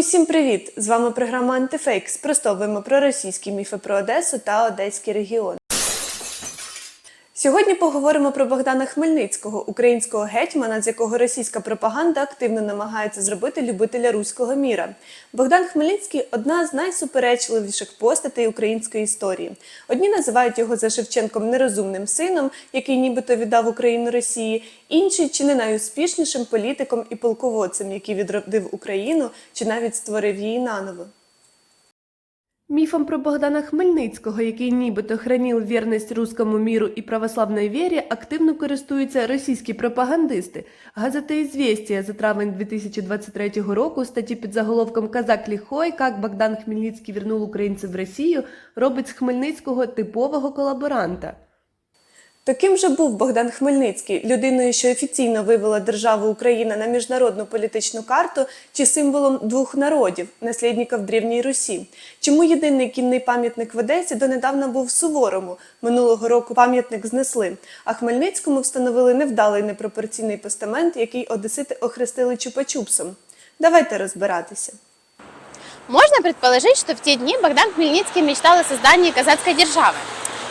Усім привіт! З вами програма Антифейк. Спростовуємо про російські міфи про Одесу та Одеський регіон. Сьогодні поговоримо про Богдана Хмельницького, українського гетьмана, з якого російська пропаганда активно намагається зробити любителя руського міра. Богдан Хмельницький одна з найсуперечливіших постатей української історії. Одні називають його за Шевченком нерозумним сином, який нібито віддав Україну Росії, інші чи не найуспішнішим політиком і полководцем, який відродив Україну чи навіть створив її наново. Міфом про Богдана Хмельницького, який нібито хранів вірність руському міру і православної вірі, активно користуються російські пропагандисти. Газета «Ізвєстія» за травень 2023 року статті під заголовком «Казак ліхой. Як Богдан Хмельницький вернув українців в Росію» робить з Хмельницького типового колаборанта. Таким же був Богдан Хмельницький, людиною, що офіційно вивела державу Україна на міжнародну політичну карту чи символом двох народів, наслідників Древньої Русі. Чому єдиний кінний пам'ятник в Одесі донедавна був Суворому? Минулого року пам'ятник знесли, а Хмельницькому встановили невдалий непропорційний постамент, який одесити охрестили чупа-чупсом. Давайте розбиратися. Можно предположить, что в те дни Богдан Хмельницкий мечтал о создании казацкой державы,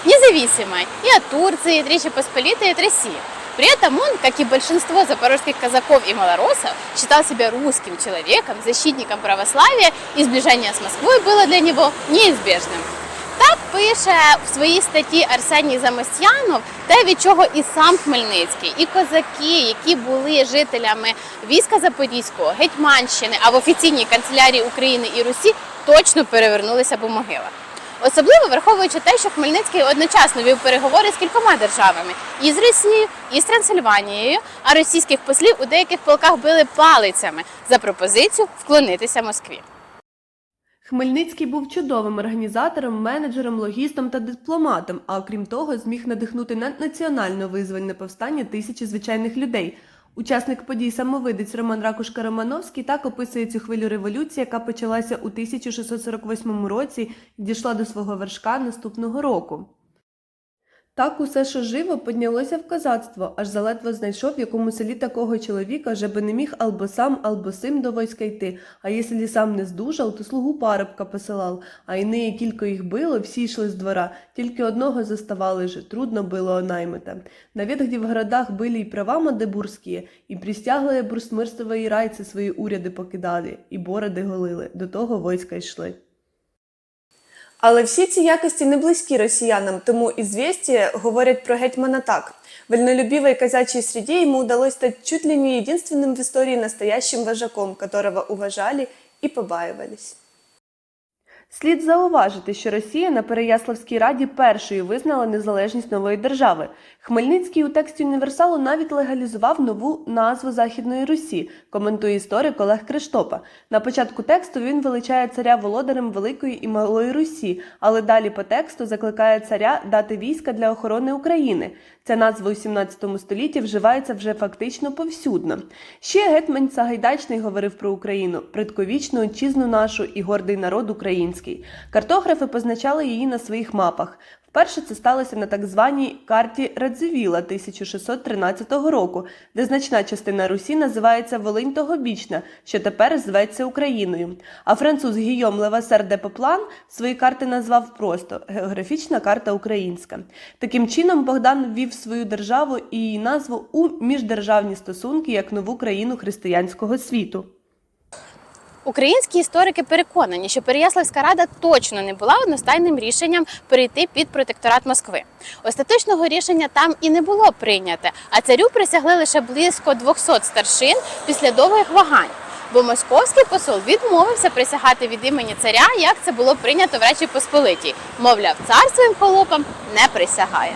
независимой и от Турции, и от Речи Посполитой, и от России. При этом он, как и большинство запорожских казаков и малоросов, считал себя русским человеком, защитником православия, и сближение с Москвой было для него неизбежным. Так пише в своїй статті Арсеній Замостянов, те, від чого і сам Хмельницький, і козаки, які були жителями війська Запорізького, Гетьманщини, а в офіційній канцелярії України і Русі точно перевернулися по могилах. Особливо враховуючи те, що Хмельницький одночасно вів переговори з кількома державами і з Росією, і з Трансильванією, а російських послів у деяких полках били палицями за пропозицію вклонитися Москві. Хмельницький був чудовим організатором, менеджером, логістом та дипломатом, а окрім того, зміг надихнути на національно-визвольне повстання тисячі звичайних людей. Учасник подій самовидець Роман Ракушка Романовський так описує цю хвилю революції, яка почалася у 1648 році і дійшла до свого вершка наступного року. Так усе, що живо, піднялося в козацтво, аж заледве знайшов в якому селі такого чоловіка, жеби не міг або сам, або сим до війська йти. А якщо сам не здужав, то слугу парубка посилав. А й неї кілько їх било, всі йшли з двора, тільки одного заставали же, трудно було наймита. Навіть где в городах были і права мадебурські, і присяглые бурсмирствові райці свої уряди покидали, і бороди голили, до того війська йшли. Але всі ці якості не близькі росіянам, тому «Известия» говорять про гетьмана так. Вольнолюбивой казачьей среде ему удалось стать чуть ли не единственным в истории настоящим вожаком, которого уважали и побаивались. Слід зауважити, що Росія на Переяславській раді першою визнала незалежність нової держави. Хмельницький у тексті універсалу навіть легалізував нову назву Західної Русі, коментує історик Олег Криштопа. На початку тексту він величає царя володарем Великої і Малої Русі, але далі по тексту закликає царя дати війська для охорони України. Ця назва у 17 столітті вживається вже фактично повсюдно. Ще гетьман Сагайдачний говорив про Україну, предковічну отчизну нашу і гордий народ український. Картографи позначали її на своїх мапах. Вперше це сталося на так званій карті Радзивіла 1613 року, де значна частина Русі називається Волинь Тогобічна, що тепер зветься Україною. А француз Гійом Левасер де Поплан свої карти назвав просто Географічна карта українська. Таким чином Богдан ввів свою державу і її назву у міждержавні стосунки як нову країну християнського світу. Українські історики переконані, що Переяславська рада точно не була одностайним рішенням перейти під протекторат Москви. Остаточного рішення там і не було прийняте, а царю присягли лише близько 200 старшин після довгих вагань. Бо московський посол відмовився присягати від імені царя, як це було прийнято в Речі Посполитій. Мовляв, цар своїм холопам не присягає.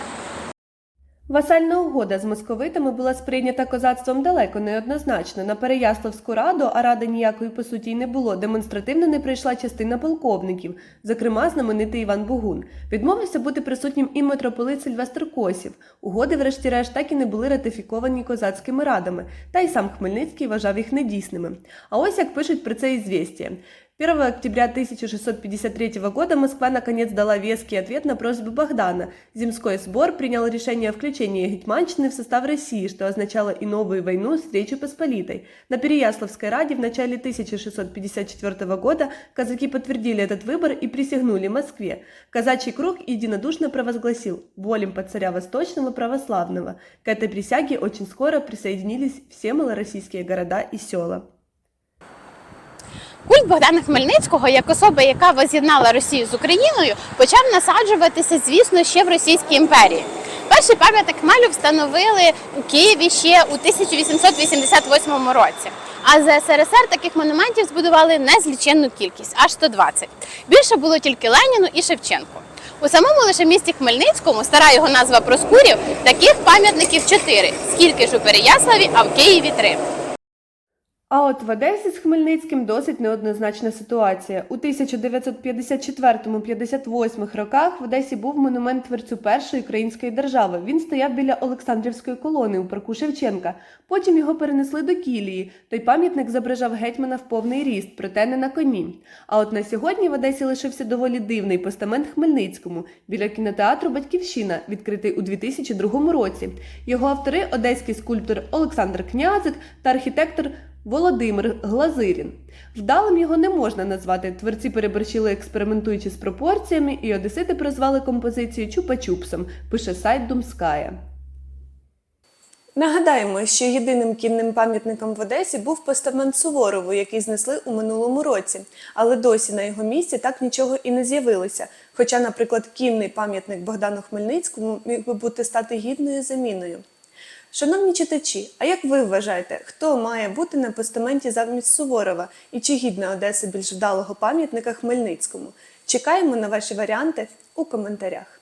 Васальна угода з московитами була сприйнята козацтвом далеко неоднозначно. На Переяславську раду, а ради ніякої по суті й не було, демонстративно не прийшла частина полковників, зокрема знаменитий Іван Бугун. Відмовився бути присутнім і митрополит Сильвестр Косів. Угоди, врешті-решт, так і не були ратифіковані козацькими радами, та й сам Хмельницький вважав їх недійсними. А ось як пишуть про це «Ізвєстія». 1 октября 1653 года Москва наконец дала веский ответ на просьбу Богдана. Земской сбор принял решение о включении Гетманщины в состав России, что означало и новую войну с Речью Посполитой. На Переяславской Раде в начале 1654 года казаки подтвердили этот выбор и присягнули Москве. Казачий круг единодушно провозгласил «Волим под царя Восточного православного». К этой присяге очень скоро присоединились все малороссийские города и села. Культ Богдана Хмельницького як особи, яка воз'єднала Росію з Україною, почав насаджуватися, звісно, ще в Російській імперії. Перший пам'ятник Хмелю встановили у Києві ще у 1888 році. А за СРСР таких монументів збудували незліченну кількість аж 120. Більше було тільки Леніну і Шевченку. У самому лише місті Хмельницькому, стара його назва Проскурів, таких пам'ятників чотири, скільки ж у Переяславі, а в Києві три. А от в Одесі з Хмельницьким досить неоднозначна ситуація. У 1954-58 роках в Одесі був монумент творцю першої української держави. Він стояв біля Олександрівської колони у парку Шевченка. Потім його перенесли до Кілії. Той пам'ятник зображав гетьмана в повний ріст, проте не на коні. А от на сьогодні в Одесі лишився доволі дивний постамент Хмельницькому біля кінотеатру Батьківщина, відкритий у 2002 році. Його автори одеський скульптор Олександр Князик та архітектор Володимир Глазирін. Вдалим його не можна назвати. Творці переборщили експериментуючи з пропорціями, і одесити прозвали композицію Чупа-Чупсом, пише сайт Думская. Нагадаємо, що єдиним кінним пам'ятником в Одесі був постамент Суворову, який знесли у минулому році, але досі на його місці так нічого і не з'явилося. Хоча, наприклад, кінний пам'ятник Богдану Хмельницькому міг би бути стати гідною заміною. Шановні читачі, а як ви вважаєте, хто має бути на постаменті замість Суворова і чи гідна Одеса більш вдалого пам'ятника Хмельницькому? Чекаємо на ваші варіанти у коментарях.